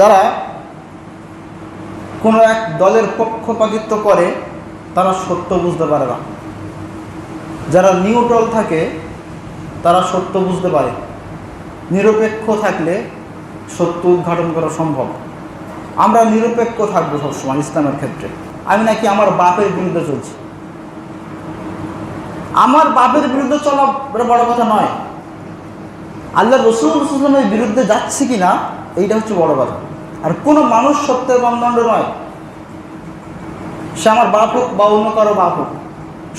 যারা কোনো এক দলের পক্ষপাতিত্ব করে, তারা সত্য বুঝতে পারে না। যারা নিউট্রাল থাকে, তারা সত্য বুঝতে পারে। নিরপেক্ষ থাকলে সত্য উদ্ঘাটন করা সম্ভব। আমরা নিরপেক্ষ থাকব সবসময় ইসলামের ক্ষেত্রে। আমি নাকি আমার বাপের বিরুদ্ধে চলছি? আমার বাপের বিরুদ্ধে চলা বড় কথা নয়। আল্লাহ রসুল রসুলের বিরুদ্ধে যাচ্ছে কি না এইটা হচ্ছে বড় কথা। আর কোনো মানুষ সত্যের মানদণ্ড নয়। সে আমার বাপ হোক বা অন্য কারও বাপ হোক,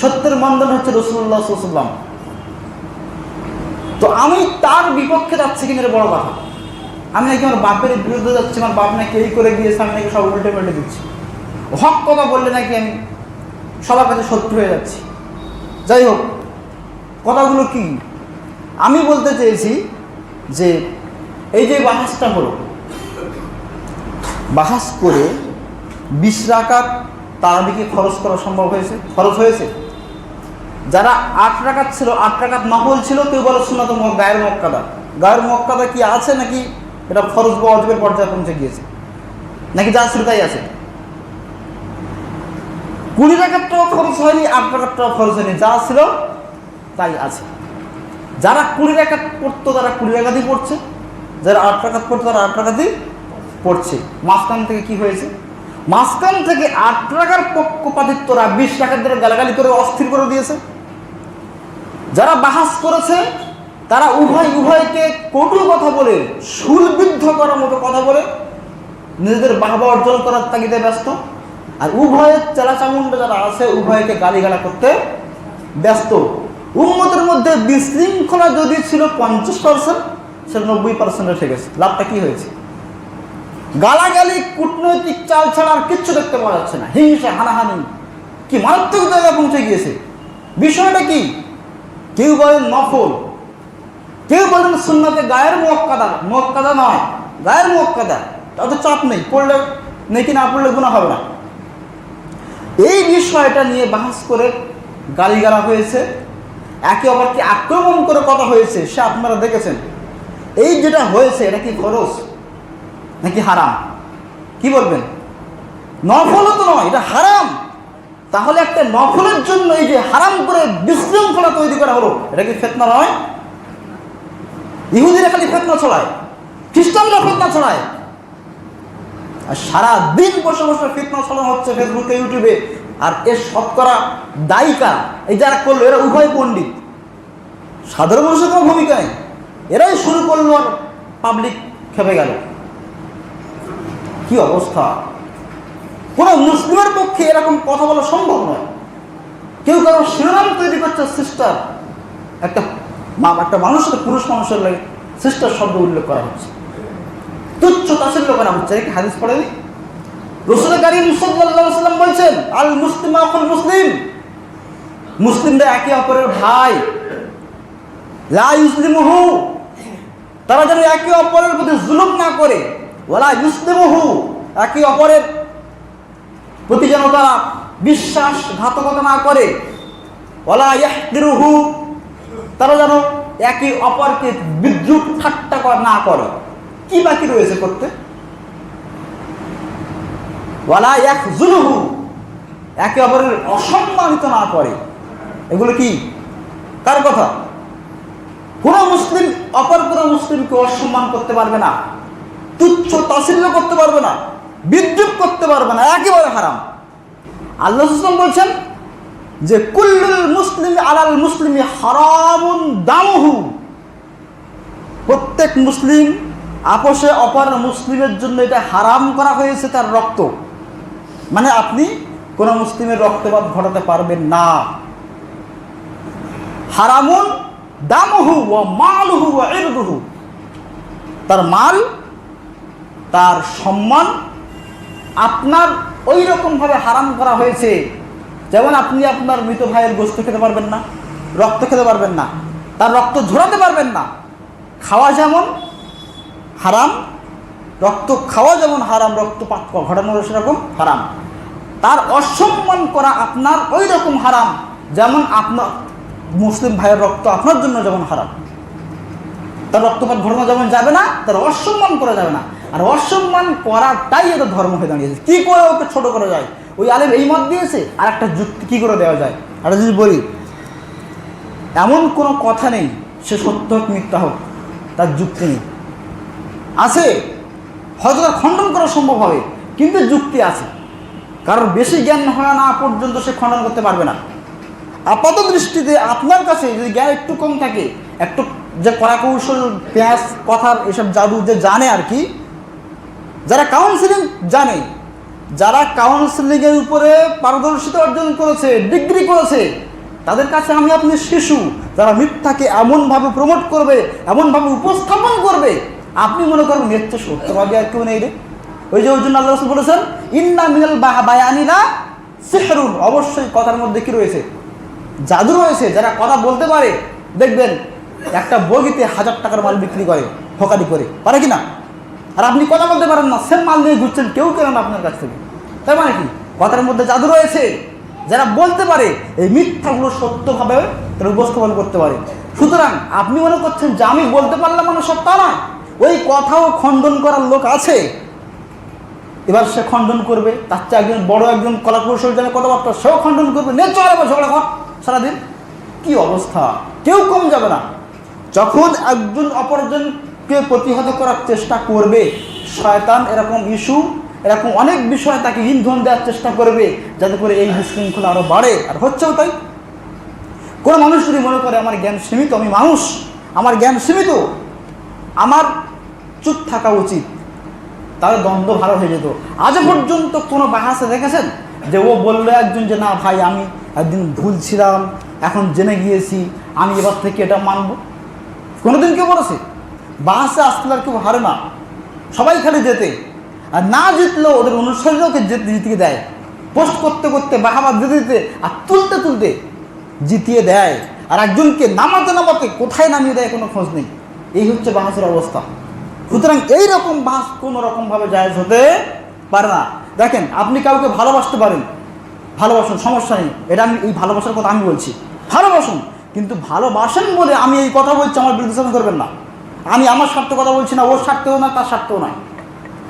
সত্যের মানদণ্ড হচ্ছে রসুল্লাহ সাল্লাম তো আমি তার বিপক্ষে যাচ্ছি কিনা বড় কথা। আমি নাকি আমার বাপের বিরুদ্ধে যাচ্ছি, আমার বাপ নাকি এই করে গিয়েছে, আমি নাকি সব উল্টে পাল্টে দিচ্ছি। হক কথা বললে নাকি আমি সবার কাছে শত্রু হয়ে যাচ্ছি। যাই হোক, কথাগুলো কি? আমি বলতে চেয়েছি যে এই যে বাহাসটা হলো বাহাস করে বিশ রাকাত তারাবিকে খরচ করা সম্ভব হয়েছে? খরচ হয়েছে? যারা আট রাকাত ছিল, আট রাকাত মাহল ছিল, কেউ বলে শোনা তো গায়ের মক্কাদা। গায়ের মক্কাদা কি আছে নাকি এটা খরচ বা অজবের পর্যায়ে পৌঁছে গিয়েছে? নাকি যা ছিল তাই আছে? কুড়ি টাকারটাও খরচ হয়নি, আট টাকারটাও খরচ হয়নি, যা ছিল তাই আছে। যারা কুড়ি টাকা পড়তো, তারা কুড়ি টাকাতেই পড়ছে। যারা আট টাকা পড়তো, তারা আট টাকাতেই পড়ছে। মাঝখান থেকে কি হয়েছে? মাঝখান থেকে আট টাকার পক্ষপাতিত্বরা বিশ টাকার ধরে গালাগালি করে অস্থির করে দিয়েছে। যারা বাহাস করেছে, তারা উভয় উভয়কে কটু কথা বলে সুলবিদ্ধ করার মতো কথা বলে, নিজেদের বাহবা অর্জন করার তাগিদে ব্যস্ত। আর উভয়ের চেলাচামুন্ড যারা আছে, উভয়কে গালিগালা করতে ব্যস্ত। উন্মতের মধ্যে বিশৃঙ্খলা যদি ছিল পঞ্চাশ পার্সেন্ট সেটা নব্বই পার্সেন্ট গেছে। লাভটা কি হয়েছে? গালাগালি, কূটনৈতিক চাল ছাড়া আর কিচ্ছু দেখতে পাওয়া যাচ্ছে না। হিংসা, হানাহানি। কি মারাত্মক জায়গায় পৌঁছে গিয়েছে। বিষয়টা কি? কেউ বলেন নফল। কেউ বলেন সুন্নাতে গায়ের মোয়াক্কাদা। মোয়াক্কাদা নয়, গায়ের মোয়াক্কাদা। তাতে চাপ নেই, পড়লে নাকি না পড়লে গুণা হবে না। এই বিষয়টা নিয়ে বাহাস করে গালিগালা হয়েছে। একে অপরকে আক্রমণ করে কথা হয়েছে, সে আপনারা দেখেছেন। এই যেটা হয়েছে, এটা কি খরচ নাকি হারাম? কি বলবেন? নফলও তো নয়, এটা হারাম। তাহলে একটা নফলের জন্য এই যে হারাম করে বিশৃঙ্খলা তৈরি করা হলো, এটা কি ফেতনা নয়? ইহুদিরা খালি ফেতনা ছড়ায় খ্রিস্টানরা ফেতনা ছড়ায়। আর সারা দিন বসে বসে ফিতনা ছড়ানো হচ্ছে ফেসবুকে ইউটিউবে আর এর শতকরা দায়িকা এই যারা করল, এরা উভয় পণ্ডিত। সাধারণ মানুষের কোনো ভূমিকা নেই। এরাই শুরু করল আর পাবলিক খেপে গেল। কি অবস্থা? কোনো মুসলিমের পক্ষে এরকম কথা বলা সম্ভব নয়। কেউ কারও শিরোনাম তৈরি করছে সিস্টার একটা একটা মানুষের পুরুষ মানুষের লাগে সিস্টার শব্দ উল্লেখ করা হচ্ছে। তুচ্ছ তাসিল্য করা হচ্ছে। কি হাদিস পড়েনি? রসুল কারিম সাল্লাম বলছেন, আল মুসলিম আকুল মুসলিম। মুসলিমরা একে অপরের ভাই। লা ইউসলিমুহু তারা যেন একে অপরের প্রতি জুলুম না করে। ওলা ইউসলিমুহু, একে অপরের প্রতি যেন তারা বিশ্বাস বিশ্বাসঘাতকতা না করে। ওলা ইয়াহদিরুহু, তারা যেন একে অপরকে বিদ্রুপ ঠাট্টা না করে। কি বাকি রয়েছে করতে ওয়ালা এক জুলুহু একে অপরের অসম্মানিত না করে। এগুলো কি? কার কথা? কোন মুসলিম, অপর কোনো মুসলিমকে অসম্মান করতে পারবে না। তুচ্ছ তাসিল্য করতে পারবে না, বিদ্রুপ করতে পারবে না, একেবারে হারাম। আল্লাহ সুসলাম বলছেন যে, কুল্লুল মুসলিম আলাল মুসলিম হারামুন দামহু। প্রত্যেক মুসলিম আপোষে অপর মুসলিমের জন্য এটা হারাম করা হয়েছে তার রক্ত। মানে আপনি কোনো মুসলিমের রক্তপাত ঘটাতে পারবেন না। হারামুন দামহু ও মালহু ও তার মাল তার সম্মান আপনার ওই রকমভাবে হারাম করা হয়েছে। যেমন আপনি আপনার মৃত ভাইয়ের গোস্ত খেতে পারবেন না, রক্ত খেতে পারবেন না, তার রক্ত ঝরাতে পারবেন না। খাওয়া যেমন হারাম, রক্ত খাওয়া যেমন হারাম, রক্তপাত ঘটানো সেরকম হারাম। তার অসম্মান করা আপনার ওই রকম হারাম, যেমন আপনার মুসলিম ভাইয়ের রক্ত আপনার জন্য যেমন হারাম। তার রক্তপাত ঘটানো যেমন যাবে না, তার অসম্মান করা যাবে না। আর অসম্মান করাটাই এটা ধর্ম হয়ে দাঁড়িয়েছে কি করে ওকে ছোট করা যায়? ওই আলেম এই মত দিয়েছে, আর একটা যুক্তি কি করে দেওয়া যায়? আর যদি বলি, এমন কোনো কথা নেই, সে সত্য হোক, মিথ্যা হোক, তার যুক্তি নেই। আছে, হয়তো তার খণ্ডন করা সম্ভব হবে, কিন্তু যুক্তি আছে। কারণ বেশি জ্ঞান হয় না পর্যন্ত সে খণ্ডন করতে পারবে না। আপাত দৃষ্টিতে আপনার কাছে যদি জ্ঞান একটু কম থাকে, একটু যে কড়া কৌশল পেঁয়াজ কথার এসব জাদু যে জানে আর কি যারা কাউন্সিলিং জানে, যারা কাউন্সিলিংয়ের উপরে পারদর্শিতা অর্জন করেছে ডিগ্রি করেছে, তাদের কাছে আমি আপনি শিশু, যারা মিথ্যাকে এমনভাবে প্রমোট করবে, এমনভাবে উপস্থাপন করবে, আপনি মনে এর তো সত্যভাবে আর কেউ নেই রে। ওই যে ওই জন্য আল্লাহ বলেছেন, ইন্না মিনাল বায়ানিনা সিহরুন। অবশ্যই কথার মধ্যে কি রয়েছে? জাদু রয়েছে, যারা কথা বলতে পারে। দেখবেন, একটা বগিতে হাজার টাকার মাল বিক্রি করে, হকারি করে। পারে কি না? আর আপনি কথা বলতে পারেন না সেম মাল নিয়ে ঘুরছেন, কেউ কেনেন আপনার কাছ থেকে। তাই মানে কি? কথার মধ্যে জাদু রয়েছে। যারা বলতে পারে, এই মিথ্যাগুলো সত্যভাবে তারা উপস্থাপন করতে পারে। সুতরাং আপনি মনে করছেন যে আমি বলতে পারলাম মানে তা নয়। ওই কথাও খণ্ডন করার লোক আছে। এবার সে খণ্ডন করবে, তার চেয়ে একজন বড় একজন কলা কৌশল জানে কথাবার্তা সেও খণ্ডন করবে। নে চলে এবার ঝগড়া কর সারাদিন। কি অবস্থা? কেউ কম যাবে না। যখন একজন অপরজনকে প্রতিহত করার চেষ্টা করবে। শয়তান এরকম ইস্যু, এরকম অনেক বিষয় তাকে ইন্ধন দেওয়ার চেষ্টা করবে, যাতে করে এই বিশৃঙ্খলা আরও বাড়ে। আর হচ্ছেও তাই। কোনো মানুষ যদি মনে করে, আমার জ্ঞান সীমিত, আমি মানুষ, আমার জ্ঞান সীমিত, আমার চুপ থাকা উচিত তাহলে দ্বন্দ্ব ভালো হয়ে যেত। আজ পর্যন্ত কোনো বাহাসে দেখেছেন যে ও বলল একজন যে, না ভাই, আমি একদিন ভুল ছিলাম এখন জেনে গিয়েছি, আমি এবার থেকে এটা মানব কোনোদিন কেউ বলেছে? বাহাসে আসলে আর কেউ হারে না। সবাই খালি যেতে। আর না জিতলেও ওদের অনুসারীরাও যেতে জিতিয়ে দেয়। পোস্ট করতে করতে বাহাবা দিতে দিতে আর তুলতে তুলতে জিতিয়ে দেয়। আর একজনকে নামাতে নামাতে কোথায় নামিয়ে দেয় কোনো খোঁজ নেই। এই হচ্ছে বাহাসের অবস্থা। সুতরাং এই রকম বাস কোনো রকমভাবে জায়জ হতে পারে না। দেখেন, আপনি কাউকে ভালোবাসতে পারেন। ভালোবাসুন, সমস্যা নেই। এটা আমি এই ভালোবাসার কথা আমি বলছি। ভালোবাসুন, কিন্তু ভালোবাসেন বলে আমি এই কথা বলছি, আমার বিরুদ্ধে করবেন না। আমি আমার স্বার্থে কথা বলছি না, ওর স্বার্থেও না, তার স্বার্থেও নয়।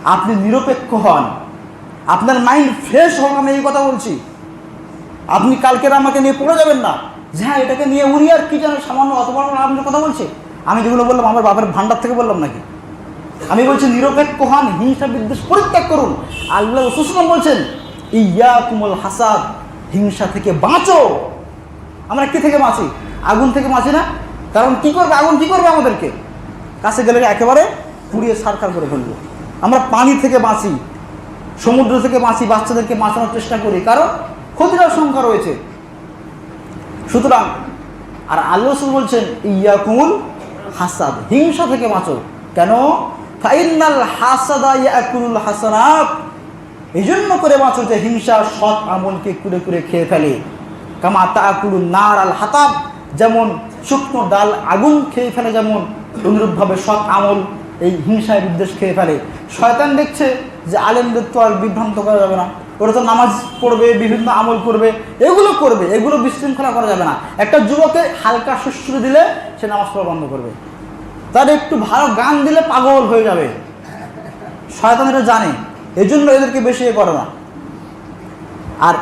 আপনি নিরপেক্ষ হন। আপনার মাইন্ড ফ্রেশ হোক আমি এই কথা বলছি। আপনি কালকের আমাকে নিয়ে পড়ে যাবেন না। যে হ্যাঁ এটাকে নিয়ে উনি আর কি যেন সামান্য অত বড় আপনার কথা বলছে। আমি যেগুলো বললাম, আমার বাবার ভান্ডার থেকে বললাম নাকি? আমি বলছি, নিরপেক্ষ হন, হিংসা বিদ্বেষ পরিত্যাগ করুন। আল্লাহ সুসলাম বলছেন ইয়া কুমল হাসাদ, হিংসা থেকে বাঁচো। আমরা কি থেকে বাঁচি? আগুন থেকে বাঁচি না? কারণ কি করবে? আগুন কি করবে আমাদেরকে? কাছে গেলে একেবারে পুড়িয়ে সারকার করে ফেলব। আমরা পানি থেকে বাঁচি, সমুদ্র থেকে বাঁচি, বাচ্চাদেরকে বাঁচানোর চেষ্টা করি, কারণ ক্ষতির সংখ্যা রয়েছে। সুতরাং, আর আল্লাহ বলছেন ইয়া কুমুল হাসাদ, হিংসা থেকে বাঁচো। কেন? ফাইনাল হাসাদা ইয়াকুল হাসানাত। এই জন্য করে বাঁচো যে হিংসা সৎ আমলকে কুড়ে কুড়ে খেয়ে ফেলে। কামা তাকুল নার আল হাতাব, যেমন শুকনো ডাল আগুন খেয়ে ফেলে যেমন অনুরূপভাবে সৎ আমল এই হিংসায় বিদ্বেষ খেয়ে ফেলে। শয়তান দেখছে যে আলেমদের তো আর বিভ্রান্ত করা যাবে না। ওরা তো নামাজ পড়বে, বিভিন্ন আমল করবে, এগুলো করবে, এগুলো বিশৃঙ্খলা করা যাবে না। একটা যুবকে হালকা সুশ্রু দিলে সে নামাজ পড়া বন্ধ করবে। তার একটু ভালো গান দিলে পাগল হয়ে যাবে। শয়তান এটা জানে এই জন্য এদেরকে বেশি এ করে না। আর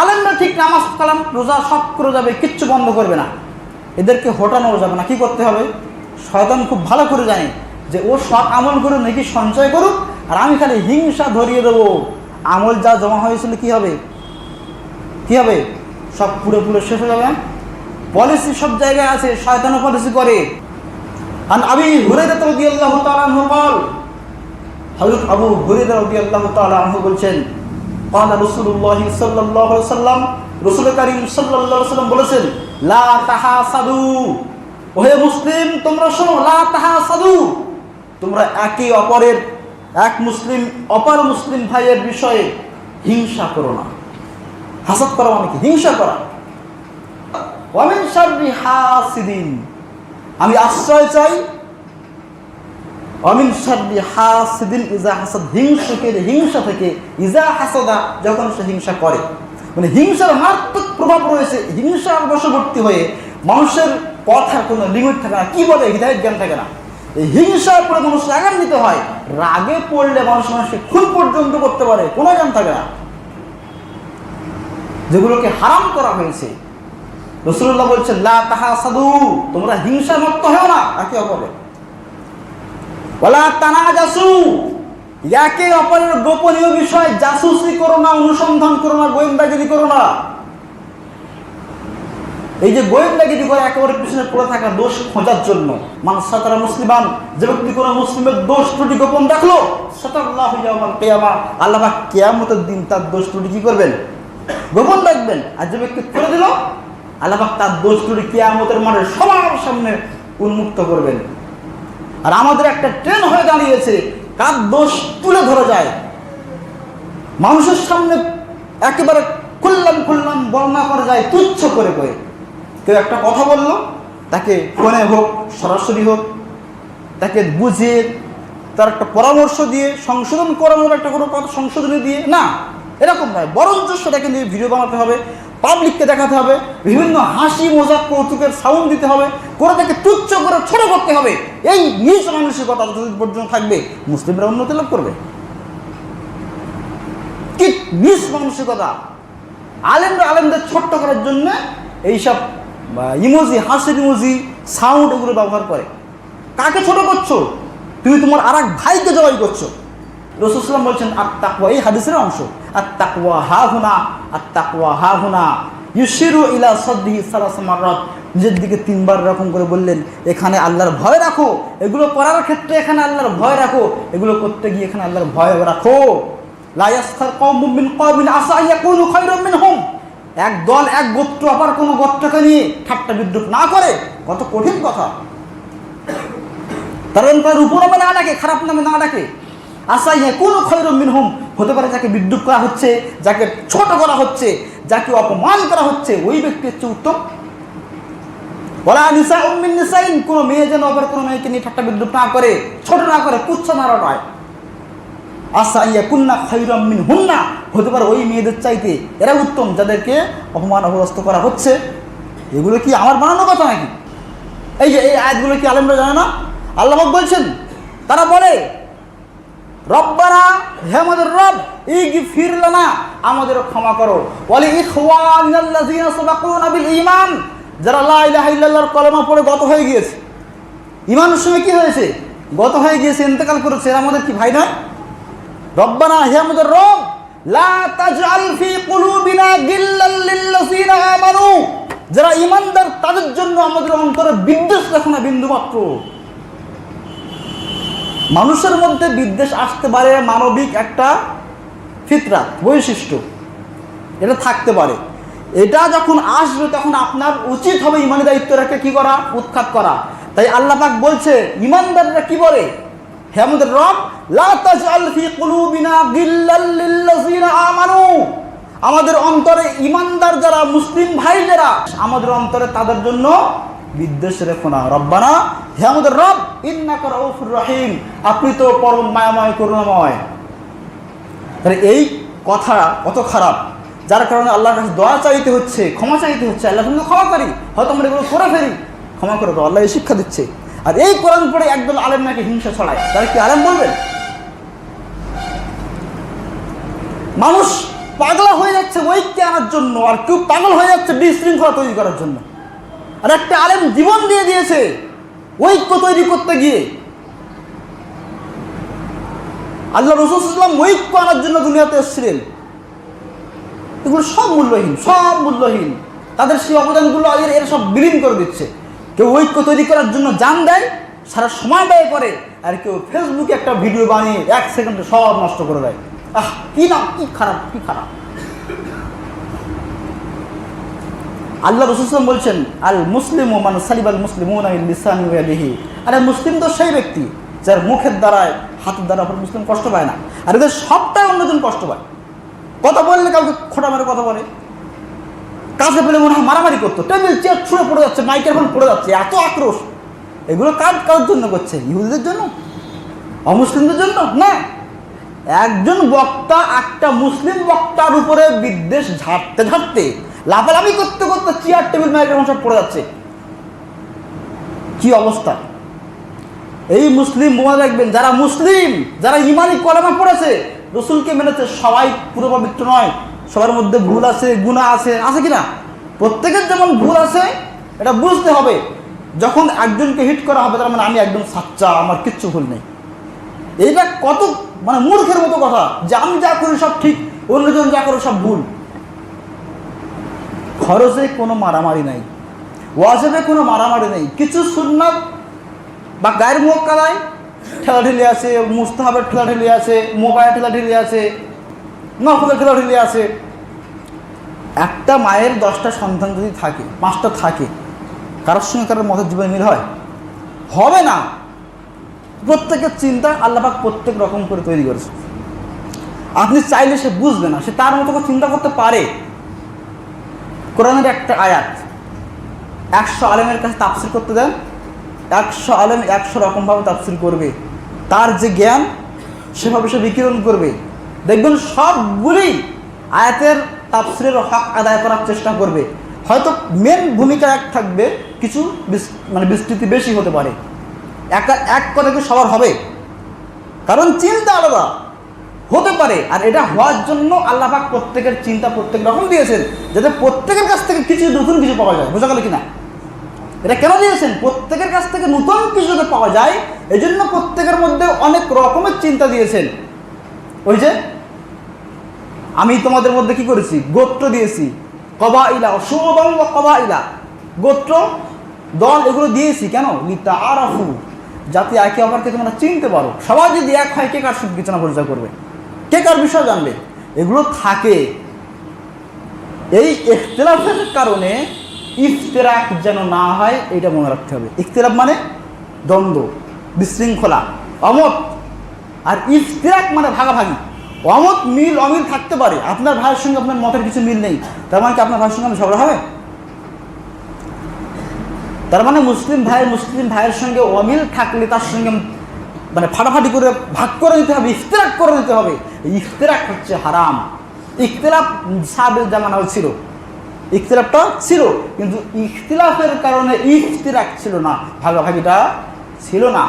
আলেমরা ঠিক নামাজ কালাম, রোজা সব করে যাবে, কিচ্ছু বন্ধ করবে না। এদেরকে হটানো যাবে না। কি করতে হবে? শয়তান খুব ভালো করে জানে যে ও সব আমল করে নাকি সঞ্চয় করুক আর আমি খালি হিংসা ধরিয়ে দেবো আমল যা জমা হয়েছিল কি হবে কি হবে সব পুরো পুরো শেষ হয়ে যাবে পলিসি সব জায়গায় আছে শয়তানও পলিসি করে عن أبي هريرة رضي الله تعالى عنه قال হযরত আবু হুরায়রা রাদিয়াল্লাহু তাআলা আনহু বলছেন قال رسول الله صلى الله عليه وسلم রাসূল করিম সাল্লাল্লাহু আলাইহি ওয়াসাল্লাম বলেছেন লা তাহাসাদু ওহে মুসলিম, তোমরা শোনো তাহাসাদু তোমরা একে অপরের, এক মুসলিম, অপর মুসলিম ভাইয়ের বিষয়ে হিংসা করো না। হাসাদ করা মানে কি? হিংসা করা। ওয়ামিন শাররি হাসিদিন। আমি আশ্রয় চাই। অমিন সাদ্দি হাসিদিন ইজা হাসাদ হিংসুকের হিংসা থেকে ইজা হাসাদা যখন সে হিংসা করে। মানে হিংসার মারাত্মক প্রভাব রয়েছে, হিংসার বশবর্তী হয়ে মানুষের কথার কোনো লিমিট থাকে না কি বলে হৃদয়ের জ্ঞান থাকে না। এই হিংসার পরে মানুষ নিতে হয়, রাগে পড়লে মানুষ মানুষকে খুন পর্যন্ত করতে পারে, কোনো জ্ঞান থাকে না। যেগুলোকে হারাম করা হয়েছে। রসুল্লাহ বলছে লা তাহা সাধু তোমরা হিংসা মুক্ত হও না, একে অপরে ওলা তানা জাসু একে অপরের গোপনীয় বিষয়, জাসুসি করো না, অনুসন্ধান করো না, গোয়েন্দাগিরি করো না। এই যে গোয়েন্দাগিরি করে একেবারে পিছনে পড়ে থাকা দোষ খোঁজার জন্য। মানুষ সাতারা মুসলিমান, যে ব্যক্তি কোনো মুসলিমের দোষ ত্রুটি গোপন দেখল সাতাল্লাহ কেয়ামা, আল্লাহ কেয়ামতের দিন তার দোষ ত্রুটি কি করবেন? গোপন রাখবেন। আর যে ব্যক্তি করে দিল, আল্লাহ তার দোষ ত্রুটি কেয়ামতের মানে সবার সামনে উন্মুক্ত করবেন। আর আমাদের একটা ট্রেন হয়ে দাঁড়িয়েছে, কার দোষ তুলে ধরা যায়? মানুষের সামনে একেবারে খুললাম খুললাম বর্ণনা করা যায় তুচ্ছ করে করে কেউ একটা কথা বলল, তাকে ফোনে হোক, সরাসরি হোক, তাকে বুঝিয়ে তার একটা পরামর্শ দিয়ে, সংশোধন করানোর একটা কোনো কথা সংশোধনী দিয়ে, না, এরকম নয়। বরঞ্চ সেটাকে নিয়ে ভিডিও বানাতে হবে পাবলিককে দেখাতে হবে, বিভিন্ন হাসি, মজাক, কৌতুকের সাউন্ড দিতে হবে, করে তাকে তুচ্ছ করে ছোট করতে হবে। এই নিজ মানসিকতা যতদিন পর্যন্ত থাকবে, মুসলিমরা উন্নতি লাভ করবে। কি নিজ মানসিকতা। আলেমরা আলেমদের ছোট্ট করার জন্য এইসব ইমোজি হাসির ইমোজি সাউন্ড এগুলো ব্যবহার করে। কাকে ছোট করছ? তুমি তোমার আর এক ভাইকে জবাই করছ। রসুলাম বলছেন আর তাকুয়া এই হাদিসের অংশ। আর তাকুয়া হা হুনা আর তাকুয়া হা হুনা ইউসিরু ইলা সদ্দিহি সালাসমারত নিজের দিকে তিনবার এরকম করে বললেন, এখানে আল্লাহর ভয় রাখো, এগুলো করার ক্ষেত্রে এখানে আল্লাহর ভয় রাখো, এগুলো করতে গিয়ে এখানে আল্লাহর ভয় রাখো। লায়াসখার কওমুম মিন কওমিন আসা ইয়াকুনু খায়রাম মিনহুম এক দল, এক গোত্র, আবার কোনো গোত্রকে নিয়ে ঠাট্টা বিদ্রুপ না করে, কত কঠিন কথা। তারা তার উপর নামে না ডাকে, খারাপ নামে না ডাকে। আশা ইয়ে কোনো খৈরম মিনহুম, হতে পারে যাকে বিদ্রুপ করা হচ্ছে, যাকে ছোট করা হচ্ছে, যাকে অপমান করা হচ্ছে, ওই ব্যক্তি হচ্ছে উত্তম। ওরা নিসা উম্মিন নিসাইন, কোনো মেয়ে যেন আবার কোনো মেয়েকে নিয়ে ঠাট্টা বিদ্রুপ না করে, ছোট না করে পুচ্ছ না নয় আশা ইয়া কুন্না খৈরম মিন হুন্না হতে পারে ওই মেয়েদের চাইতে এরা উত্তম, যাদেরকে অপমান অপদস্থ করা হচ্ছে। এগুলো কি আমার বানানো কথা নাকি? এই যে এই আয়াতগুলো কি আলেমরা জানে না? আল্লাহ বলছেন, তারা বলে, রব্বানা, হে আমাদের রব ইগ ফিরলানা আমাদের ক্ষমা করো। বলে ইখওয়ানাল্লাযিনা সাবাকুনা বিল ঈমান। যারা লা ইলাহা ইল্লাল্লাহর কলেমা পড়ে গত হয়ে গিয়েছে। ঈমানের সঙ্গে কি হয়েছে? গত হয়ে গিয়েছে, ইন্তেকাল করেছে। আমাদের কি ভাই নয় রব্বানা, হে আমাদের রব, লা তাজআল ফি কুলুবিনা গিল্লাল লিল্লাযিনা আমানু। যারা ঈমানদার, তাদের জন্য আমাদের অন্তরে বিদ্বেষ রাখো না বিন্দু মাত্র মানুষের মধ্যে বিদ্বেষ আসতে পারে মানবিক একটা ফিতরা, বৈশিষ্ট্য। এটা থাকতে পারে। এটা যখন আসবে, তখন আপনার উচিত হবে ইমানি দায়িত্ব রেখে কি করা? উৎখাত করা। তাই আল্লাহ পাক বলছে ইমানদাররা কি বলে? হে আমাদের রব আমানু। আমাদের অন্তরে ইমানদার যারা মুসলিম ভাই যারা আমাদের অন্তরে তাদের জন্য বিদ্বেষ রেখো না। রব্বানা, হে আমাদের রব, ইন্নাকা রাউফুর রহিম, আপনি তো পরম মায়াময়, করুণাময়। এই কথা কত খারাপ। যার কারণে আল্লাহর কাছে দোয়া চাইতে হচ্ছে, ক্ষমা চাইতে হচ্ছে আল্লাহ তুমি ক্ষমা করি। হয়তো আমরা এগুলো করে ফেলি। ক্ষমা করে দাও, আল্লাহ এই শিক্ষা দিচ্ছে। আর এই কোরআন পড়ে একদল আলেম নাকি হিংসা ছড়ায়, তারা কি আলেম বলবেন? মানুষ পাগলা হয়ে যাচ্ছে ঐক্যে আনার জন্য, আর কেউ পাগল হয়ে যাচ্ছে বিশৃঙ্খলা তৈরি করার জন্য। আর একটা আলেম জীবন দিয়ে দিয়েছে ঐক্য তৈরি করতে গিয়ে। আল্লাহ রসুল ইসলাম ঐক্য আনার জন্য দুনিয়াতে এসেছিলেন। এগুলো সব মূল্যহীন সব মূল্যহীন। তাদের সেই অবদানগুলো এর এর সব বিলীন করে দিচ্ছে। কেউ ঐক্য তৈরি করার জন্য জান দেয়, সারা সময় ব্যয় করে, আর কেউ ফেসবুকে একটা ভিডিও বানিয়ে এক সেকেন্ডে সব নষ্ট করে দেয়। আহ, কি না কি খারাপ কি খারাপ। আল্লাহ রসুলাম বলছেন, আল মুসলিম ওমান সালিব আল মুসলিম আরে মুসলিম তো সেই ব্যক্তি যার মুখের দ্বারায়, হাতের দ্বারা মুসলিম কষ্ট পায় না। আর এদের সবটাই অন্যজন কষ্ট পায়। কথা বললে কাউকে খোটা মারে, কথা বলে। কাছে পেলে মনে হয় মারামারি করতো। টেবিল, চেয়ার ছুঁড়ে পড়ে যাচ্ছে, মাইকের ফোন পড়ে যাচ্ছে, এত আক্রোশ। এগুলো কাজ কার জন্য করছে? ইহুদিদের জন্য? অমুসলিমদের জন্য? না। একজন বক্তা একটা মুসলিম বক্তার উপরে বিদ্বেষ ঝাড়তে ঝাড়তে, লাফালাফি করতে করতে চেয়ার, টেবিল মাইক্রোফোন সব পড়ে যাচ্ছে। কি অবস্থা? এই মুসলিম মনে রাখবেন যারা মুসলিম, যারা ইমানি কলেমা পড়েছে, রসুলকে মেনেছে, সবাই পুরো পবিত্র নয়। সবার মধ্যে ভুল আছে গুণা আছে আছে কি না প্রত্যেকের যেমন ভুল আছে, এটা বুঝতে হবে। যখন একজনকে হিট করা হবে, তার মানে আমি একদম সাচ্চা, আমার কিচ্ছু ভুল নেই। এইটা কত মানে মূর্খের মতো কথা, যে আমি যা করি সব ঠিক, অন্যজন যা করে সব ভুল। খরচে কোনো মারামারি নাই, ওয়াজেবে কোনো মারামারি নেই, কিছু সুন্নাত বা গায়ের মুখ কাদায় ঠেলাঠেলি আছে, মুস্তাহাবের ঠেলাঠেলি আছে, মোবাইল ঠেলাঠেলি আছে নফলের ঠেলাঠেলি আছে। একটা মায়ের দশটা সন্তান যদি থাকে, পাঁচটা থাকে, কারোর সঙ্গে কারোর মতের জীবনে মিল হয়? হবে না। প্রত্যেকের চিন্তা আল্লাপাক প্রত্যেক রকম করে তৈরি করেছে। আপনি চাইলে সে বুঝবে না, সে তার মতো করে চিন্তা করতে পারে। কোরআনের একটা আয়াত, একশো আলেমের কাছে তাফসির করতে দেন, একশো আলেম একশো রকমভাবে তাফসির করবে। তার যে জ্ঞান, সেভাবে সে বিকিরণ করবে। দেখবেন সবগুলি আয়াতের তাফসিরের হক আদায় করার চেষ্টা করবে। হয়তো মেন ভূমিকা এক থাকবে, কিছু মানে বিস্তৃতি বেশি হতে পারে। একা, এক কথা কি সবার হবে। কারণ চিন্তা আলাদা। হতে পারে, আর এটা হওয়ার জন্য আল্লাহ পাক প্রত্যেকের চিন্তা প্রত্যেক রকম দিয়েছেন, যাতে প্রত্যেকের কাছ থেকে কিছু নতুন কিছু পাওয়া যায়। বোঝা গেল কিনা? এটা কেন দিয়েছেন? প্রত্যেকের কাছ থেকে নতুন কিছু যাতে পাওয়া যায় এই জন্য প্রত্যেকের মধ্যে অনেক রকমের চিন্তা দিয়েছেন। ওই যে, আমি তোমাদের মধ্যে কি করেছি? গোত্র দিয়েছি। কবা ইলা সুবং কবা ইলা গোত্র, দল, এগুলো দিয়েছি কেন? লিতা আরাফু যাতে একে অপরকে তোমরা চিনতে পারো। সবাই যদি এক হয়, কে কার সুখ বিছানা পরিচয় করবে? কে কার বিষয় জানবে? এগুলো থাকে। এই ইখতিলাফের কারণে ইফতেরাক যেন না হয়, এটা মনে রাখতে হবে। ইখতিলাফ মানে দ্বন্দ্ব, বিশৃঙ্খলা, অমত। আর ইফতিরাক মানে ভাগাভাগি। অমত মিল অমিল থাকতে পারে। আপনার ভাইয়ের সঙ্গে আপনার মতের কিছু মিল নেই। তার মানে কি আপনার ভাইয়ের সঙ্গে ঝগড়া হবে? তার মানে মুসলিম ভাই, মুসলিম ভাইয়ের সঙ্গে অমিল থাকলে তার সঙ্গে মানে ফাটাফাটি করে ভাগ করে দিতে হবে, ইফতিরাক করে দিতে হবে। ইফতিরাক হচ্ছে হারাম। ইখতিলাফ সাবের জামানাও ছিল। ইখতিলাফটা ছিল, কিন্তু ইখতিলাফের কারণে ইফতিরাক ছিল না। ভাগাভাগিটা ছিল না।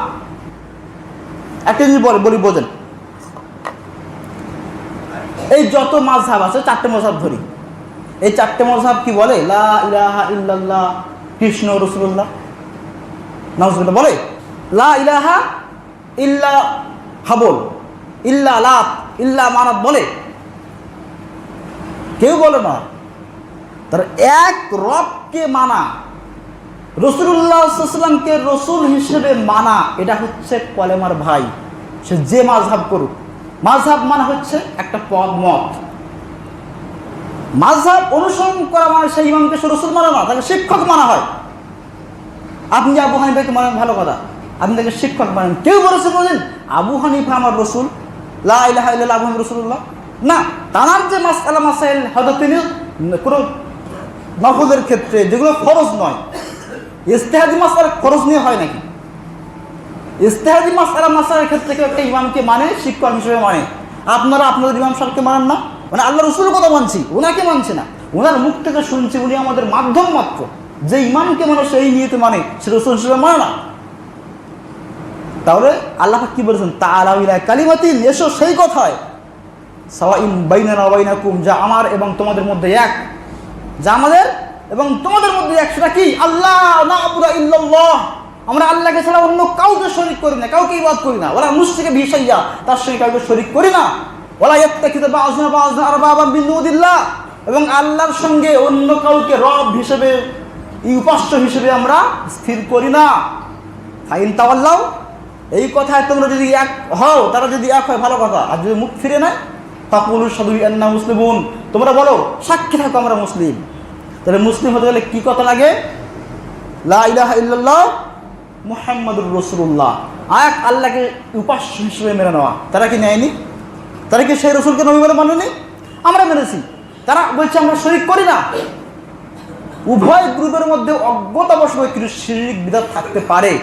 একটা জিনিস বলে বলি, বোঝেন। এই যত মাঝহাব আছে, চারটে মজাব ধরি। এই চারটে মজাব কি বলে? লা ইল্লাল্লাহ, কৃষ্ণ রসুল্লাহ। নজরুল্লাহ বলে? লা ইলাহা ইল্লা হাবল, ইল্লা লাত, ইল্লা মানাত বলে? কেউ বলে না। তার এক রবকে মানা। রসুল্লাহামকে রসুল হিসেবে মানা, এটা হচ্ছে কলেমার ভাই। সে যে মাঝহাব করুক। মাঝহাব মানে হচ্ছে একটা পদ মত। মাঝহাব অনুসরণ করা মানে সেই ইমামকে সে রসুল মানে না, তাকে শিক্ষক মানা হয়। আপনি আবু হানিফাকে মানেন ভালো কথা। আপনি তাকে শিক্ষক মানেন। কেউ বলেছে বলেন, আবু হানিফা আমার রসুল, লা ইলাহা ইল্লাল্লাহ আবু হানিফা রসুল্লাহ না তানার যে মাসালা মাসাইল হয়তো তিনি, কোনো নফলের ক্ষেত্রে যেগুলো খরচ নয় ইস্তেহাদি মাসালা খরচ নিয়ে হয় নাকি? ইস্তেহাদি মাসালা মাসালার ক্ষেত্রে কেউ একটা ইমামকে মানে শিক্ষক হিসেবে মানে। আপনারা আপনাদের ইমাম সাহেবকে মানেন না। মানে আল্লাহ রসুলের কথা মানছি ওনাকে মানছে না। ওনার মুখ থেকে শুনছি উনি আমাদের মাধ্যম মাত্র। যে ইমামকে মানে সেই নিয়েতে মানে সে রসুল হিসেবে মানে না। তাহলে আল্লাহ কি বলেছেন? তালাউলা কালিমাতিন এসো সেই কথায়, সাওয়াইন বাইনানা কুম যা আমার এবং তোমাদের মধ্যে এক। যা আমাদের এবং তোমাদের মধ্যে এক সেটা কি? আল্লাহ আমরা আল্লাহকে ছাড়া অন্য কাউকে শরিক করি না, কাউকে ইবাদ করি না। ওরা মুশরিকে ভিসাইয়া তার সঙ্গে কাউকে শরিক করি না। ওরা ইয়াত্তাকিদু বাযনা বাযনা আরবাবাম মিন দুনিল্লাহ এবং আল্লাহর সঙ্গে অন্য কাউকে রব হিসেবে উপাস্য হিসেবে আমরা স্থির করি না। ফাইন তাওয়াল্লাও এই কথায় তোমরা যদি এক হও, তারা যদি এক হয়, ভালো কথা। আর যদি মুখ ফিরে নেয়, তাকুল সাধু আন্না মুসলিমুন। তোমরা বলো, সাক্ষী থাকো আমরা মুসলিম। তাহলে মুসলিম হতে গেলে কি কথা লাগে? লা ইলাহা ইল্লাল্লাহ মুহাম্মাদুর রসুল্লাহ এক আল্লাহকে উপাস্য হিসেবে মেনে নেওয়া। তারা কি নেয়নি? তারা কি সেই রসুলকে নবী বলে মানেনি? আমরা মেনেছি। তারা বলছে, আমরা শরিক করি না। উভয় গ্রুপের মধ্যে অজ্ঞতাবশত কিছু শিরিক বিদাত থাকতে পারে।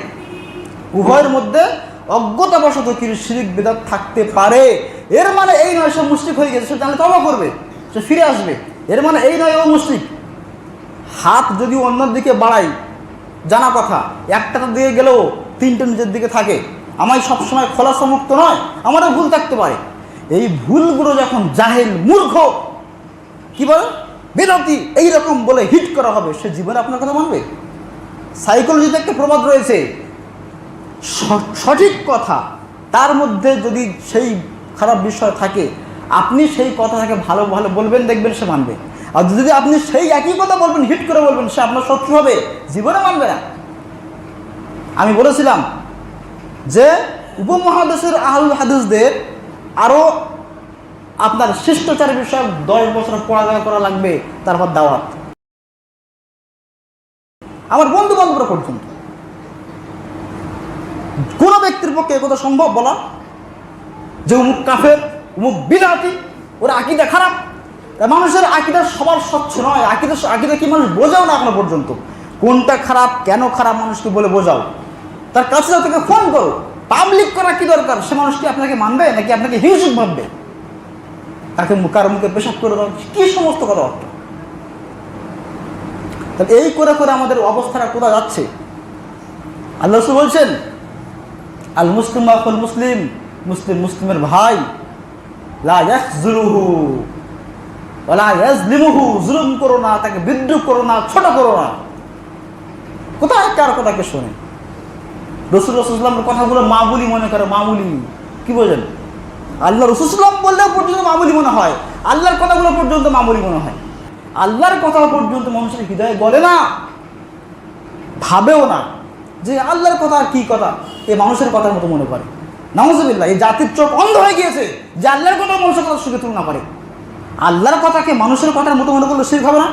উভয়ের মধ্যে অজ্ঞতাবশত কিছু শিরিক বিদাত থাকতে পারে। এর মানে এই নয় সে মুসলিক হয়ে গেছে, সে জানলে তবা করবে, সে ফিরে আসবে। এর মানে এই নয় ও মুসলিক হাত যদি অন্যের দিকে বাড়াই, জানা কথা একটা দিকে গেলেও তিনটে নিজের দিকে থাকে। আমায় সবসময় খোলাসা মুক্ত নয়, আমারও ভুল থাকতে পারে। এই ভুলগুলো যখন জাহেল মূর্খ, কি বলে? বেরতি এইরকম বলে হিট করা হবে, সে জীবনে আপনার কথা মানবে? সাইকোলজিতে একটা প্রবাদ রয়েছে সঠিক কথা, তার মধ্যে যদি সেই খারাপ বিষয় থাকে, আপনি সেই কথাটাকে ভালো ভালো বলবেন, দেখবেন সে মানবে। আর যদি আপনি সেই একই কথা বলবেন, হিট করে বলবেন, সে আপনার শত্রু হবে, জীবনে মানবে না। আমি বলেছিলাম যে উপমহাদেশের আহুল হাদিসদের আরও আপনার শিষ্টাচার বিষয়ক দশ বছর পড়ালেখা করা লাগবে, তারপর দাওয়াত। আমার বন্ধু বান্ধবরা পর্যন্ত। কোন ব্যক্তির পক্ষে একথা সম্ভব বলা? যে উমুক কাফের উমুক বিলাতি ওরা আকিদা খারাপ মানুষের আকিদা সবার স্বচ্ছ নয়, আকিদা আকিদা কি মানুষ বোঝাও না এখনও পর্যন্ত? কোনটা খারাপ, কেন খারাপ মানুষকে বলে বোঝাও? তার কাছে যাও, তাকে ফোন করো। পাবলিক করা কি দরকার? সে মানুষ কি আপনাকে মানবে, নাকি আপনাকে হিংসুক ভাববে? তাকে কারও মুখে পেশাব করে দাও। কি সমস্ত কথা বার্তা? তাহলে এই করে করে আমাদের অবস্থাটা কোথায় যাচ্ছে? আল্লাহ বলছেন, আল মুসলিম আকুল মুসলিম মুসলিম মুসলিমের ভাই, লা ইয়াজলিমুহু, জুলুম করো না, তাকে বিদ্রুপ করো না, ছোট করো না। কোথায় কার কথাকে শোনে? রসুল রসুলামের কথাগুলো মামুলি মনে করে, মামুলি। কি বোঝেন? আল্লাহ রসুলাম বললেও পর্যন্ত মামুলি মনে হয়। আল্লাহর কথাগুলো পর্যন্ত মামুলি মনে হয়। আল্লাহর কথা পর্যন্ত মানুষের হৃদয়ে বলে না। ভাবেও না যে আল্লাহর কথা আর কি কথা, এ মানুষের কথার মতো মনে করে। নামজবিল্লা এই জাতির চোখ অন্ধ হয়ে গিয়েছে যে আল্লাহর কথা মানুষের কথার সঙ্গে তুলনা করে। আল্লাহর কথাকে মানুষের কথার মতো মনে করলে শির হবে না?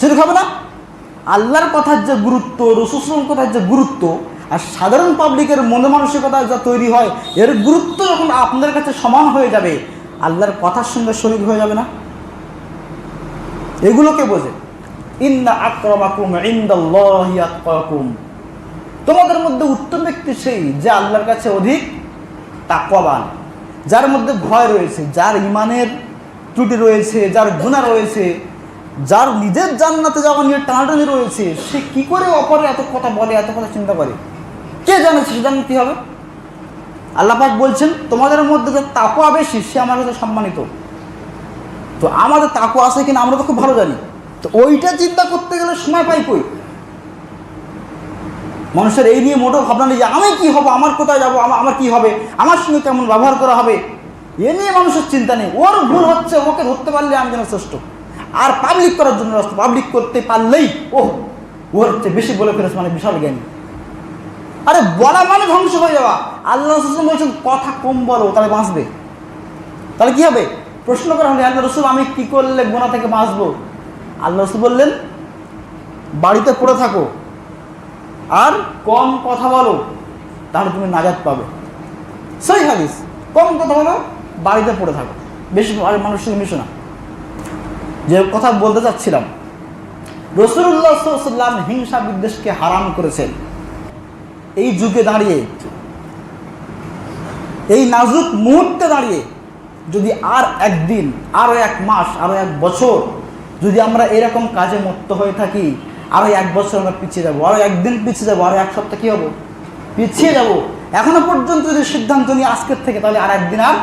শির হবে না? আল্লাহর কথার যে গুরুত্ব রসুসলাম কথার যে গুরুত্ব, আর সাধারণ পাবলিকের মনে মানসিকতা যা তৈরি হয়, এর গুরুত্ব যখন আপনাদের কাছে সমান হয়ে যাবে, আল্লাহর কথার সঙ্গে শরীর হয়ে যাবে না? এগুলোকে বোঝে। ইন্না আক্রমাকুম ইন্দাল্লাহি আতকাকুম। তোমাদের মধ্যে উত্তম ব্যক্তি সেই যে আল্লাহর কাছে অধিক তাকওয়াবান, যার মধ্যে ভয় রয়েছে, যার ইমানের ত্রুটি রয়েছে, যার গুণা রয়েছে, যার নিজের জান্নাতে যাওয়া নিয়ে টানাটানি রয়েছে, সে কি করে অপরে এত কথা বলে, এত কথা চিন্তা করে? কে জানে সে জানে কি হবে? আল্লাপাক বলছেন, তোমাদের মধ্যে যে তাকওয়া বেশি, সে আমার কাছে সম্মানিত। তো আমাদের তাকু আছে কিনা আমরা তো খুব ভালো জানি। তো ওইটা চিন্তা করতে গেলে সময় পাই কই? মানুষের এই নিয়ে মোটেও ভাবনা নেই যে আমি কি হব, আমার কোথায় যাব আমার কি হবে, আমার সঙ্গে কেমন ব্যবহার করা হবে? এ নিয়ে মানুষের চিন্তা নেই। ওর ভুল হচ্ছে, ওকে ধরতে পারলে আমি যেন শ্রেষ্ঠ। আর পাবলিক করার জন্য রাস্তা পাবলিক করতে পারলেই ও ওর হচ্ছে বেশি বলে ফেলেছে মানে বিশাল জ্ঞানী। আরে বলা মানে ধ্বংস হয়ে যাওয়া। আল্লাহ রসুল বলছেন, কথা কম বলো, তাহলে বাঁচবে। তাহলে কি হবে? প্রশ্ন করা হলে আল্লাহ রসুল, আমি কি করলে গোনা থেকে বাঁচবো? আল্লাহ রসুল বললেন, বাড়িতে পড়ে থাকো আর কম কথা বলো, তাহলে তুমি নাজাত পাবে। সেই হাদিস। কম কথা বলো বাড়িতে পড়ে থাকো। বেশি সঙ্গে মিশো না। যে কথা বলতে চাচ্ছিলাম রসুল্লাহ সাল্লাম হিংসা বিদ্বেষকে হারাম করেছেন। এই যুগে দাঁড়িয়ে, এই নাজুক মুহূর্তে দাঁড়িয়ে যদি আর একদিন আরও এক মাস আরও এক বছর যদি আমরা এরকম কাজে মত্ত হয়ে থাকি আরও এক বছর আমরা পিছিয়ে যাব আরও একদিন পিছিয়ে যাব আরও এক সপ্তাহ কী হব? পিছিয়ে যাব। এখনও পর্যন্ত যদি সিদ্ধান্ত নিই আজকের থেকে, তাহলে আর একদিন আর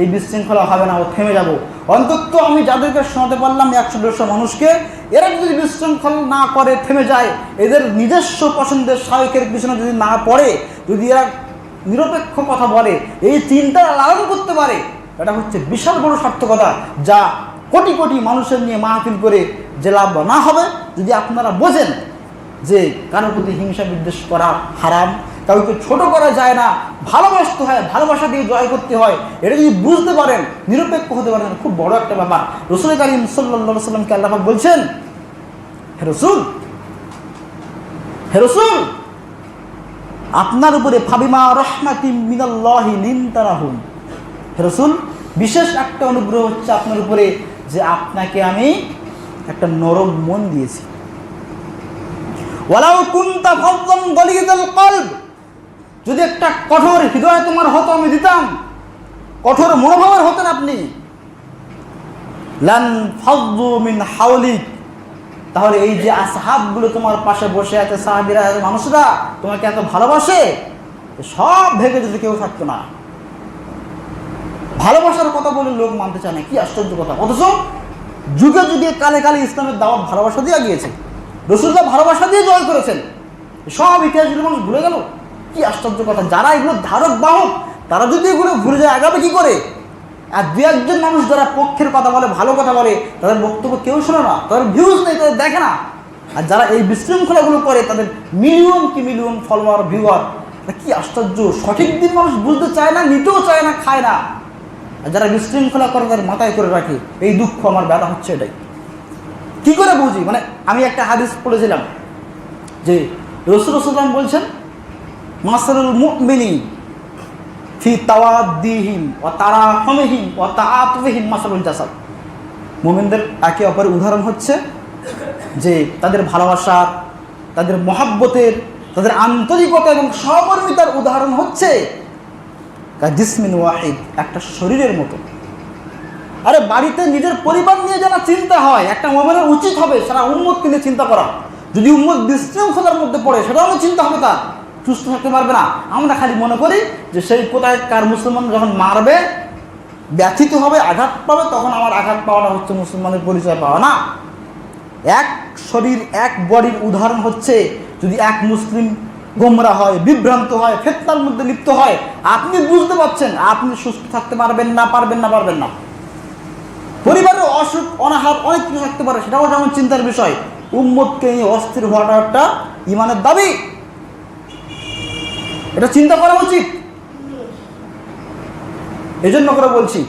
এই বিশৃঙ্খলা হবে না, ও থেমে যাব। অন্তত আমি যাদেরকে শোনাতে পারলাম একশো, দেড়শো মানুষকে, এরা যদি বিশৃঙ্খল না করে, থেমে যায়, এদের নিজস্ব পছন্দের সায়কের পিছনে যদি না পড়ে, যদি এরা নিরপেক্ষ কথা বলে, এই চিন্তা লালন করতে পারে, এটা হচ্ছে বিশাল বড় সার্থকতা যা কোটি কোটি মানুষের নিয়ে মাহফিল করে যে লাভ না হবে, যদি আপনারা বোঝেন যে কারোর প্রতি হিংসা বিদ্বেষ করা হারাম কাউকে ছোট করা যায় না, ভালোবাসতে হয়, ভালোবাসা দিয়ে জয় করতে হয়। এটা যদি বুঝতে পারেন, নিরপেক্ষ হতে পারেন, খুব বড় একটা ব্যাপার। রসুল করিম সাল্লা সাল্লামকে আল্লাহ বলছেন, হে রসুল হে রসুল, আপনার উপরে ফাবিমা রহমাতি মিনাল্লাহি লিনতারাহুম। হে রসুল, বিশেষ একটা অনুগ্রহ হচ্ছে আপনার উপরে যে আপনাকে আমি একটা নরম মন দিয়েছি। ওয়ালাউ কুনতা ফাযযান গলিযাল কলব যদি একটা কঠোর হৃদয় তোমার হতো, আমি দিতাম। কঠোর মনোভাবের হতেন আপনি। মিন হাওলিক। তাহলে এই যে আসহাবগুলো তোমার পাশে বসে আছে, সাহাবিরা, মানুষরা, তোমাকে এত ভালোবাসে? সব ভেবে যদি কেউ থাকতো না। ভালোবাসার কথা বলে লোক মানতে চায় না, কি আশ্চর্য কথা। অথচ যুগে যুগে কালে কালে ইসলামের দাওয়াত ভালোবাসা দিয়ে গিয়েছে। রসুল্লাহ ভালোবাসা দিয়ে জয় করেছেন। সব ইতিহাসগুলো মানুষ ভুলে গেল কি আশ্চর্য কথা, যারা এগুলো ধারক বাহক, তারা যদি এগুলো ভুলে যায় আগামী কি করে? আর দু একজন মানুষ যারা পক্ষের কথা বলে, ভালো কথা বলে, তাদের বক্তব্য কেউ শোনে না, তাদের ভিউজ নেই, তাদের দেখে না। আর যারা এই বিশৃঙ্খলাগুলো করে, তাদের মিলিয়ন কি মিলিয়ন ফলোয়ার ভিউয়ার কি আশ্চর্য? সঠিক দিন মানুষ বুঝতে চায় না, নিতেও চায় না, খায় না। আর যারা বিশৃঙ্খলা করে, তাদের মাথায় করে রাখে, এই দুঃখ আমার ব্যথা হচ্ছে এটাই। কি করে বুঝি? মানে আমি একটা হাদিস পড়েছিলাম, যে রসুল রসুলাম বলছেন মাসারুল মুমিনী ফি তাওয়াদ্দিহিম ও তারাহমিহিম ও তাআতুহিম মাসারুল জাসাদ। মুমিনদের একে অপরের উদাহরণ হচ্ছে যে তাদের ভালোবাসার তাদের মহাব্বতের, তাদের আন্তরিকতা এবং সহকর্মিতার উদাহরণ হচ্ছে জিসমিন ওয়াহিদ, একটা শরীরের মতো। আরে বাড়িতে নিজের পরিবার নিয়ে যারা চিন্তা হয়, একটা মোবাইলের উচিত হবে, সারা উন্মতকে নিয়ে চিন্তা করা। যদি উন্মত বিশৃঙ্খলার মধ্যে পড়ে, সেটাও চিন্তা হবে তার। সুস্থ থাকতে পারবে না। আমরা খালি মনে করি যে সেই কোথায় কার মুসলমান যখন মারবে, ব্যথিত হবে, আঘাত পাবে, তখন আমার আঘাত পাওয়াটা হচ্ছে মুসলমানের পরিচয় পাওয়া না। এক শরীর, এক বডির উদাহরণ হচ্ছে যদি এক মুসলিম গোমরা হয়, বিভ্রান্ত হয়, ফেতনার মধ্যে লিপ্ত হয়, আপনি বুঝতে পারছেন, আপনি সুস্থ থাকতে পারবেন না পারবেন না পারবেন না। পরিবারের অসুখ, অনাহার অনেক কিছু থাকতে পারে, সেটাও যেমন চিন্তার বিষয়। উম্মতকে নিয়ে অস্থির হওয়াটা একটা ইমানের দাবি। এটা চিন্তা করা উচিত। এই জন্য করে বলছি,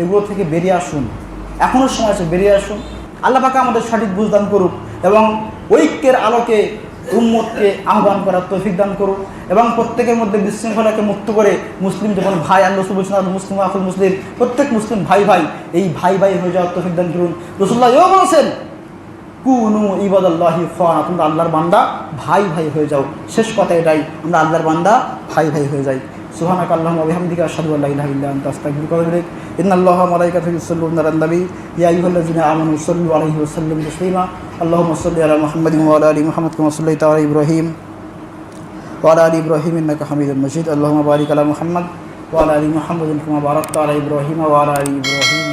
এগুলো থেকে বেরিয়ে আসুন। এখনও সময় আছে, বেরিয়ে আসুন। আল্লাহ পাকে আমাদের সঠিক বুঝদান করুক এবং ঐক্যের আলোকে উম্মতকে আহ্বান করার তৌফিক দান করুক এবং প্রত্যেকের মধ্যে বিশৃঙ্খলাকে মুক্ত করে মুসলিম যখন ভাই আল্লাহ বলছেন মুসলিম, আফুল মুসলিম, প্রত্যেক মুসলিম ভাই ভাই, এই ভাই ভাই হয়ে যাওয়ার তৌফিক দান করুন। রসুল্লাহ এও বলেছেন কুনু ইবাদাল্লাহি ফানা, তোমরা আল্লাহর বান্দা, ভাই ভাই হয়ে যাও। শেষ কথা এটাই, আমরা আল্লাহর বান্দা, ভাই ভাই হয়ে যাই। সুহানাক আল্লাহ আবিহামদিকা সাদু আল্লাহ ইলাহ ইল্লা আনতা, আস্তাগফিরুকা ওয়া আল্লাহ মালাইকাতু ইউসাল্লুনা আলান নবী ইয়া আইয়ুহাল্লাযিনা আমানু সাল্লু আলাইহি ওয়া সাল্লিমু তাসলিমা। আল্লাহুম্মা সাল্লি আলা মুহাম্মাদিন ওয়া আলা আলি মুহাম্মাদ, কামা সাল্লাইতা আলা ইব্রাহিম। ওয়া আলা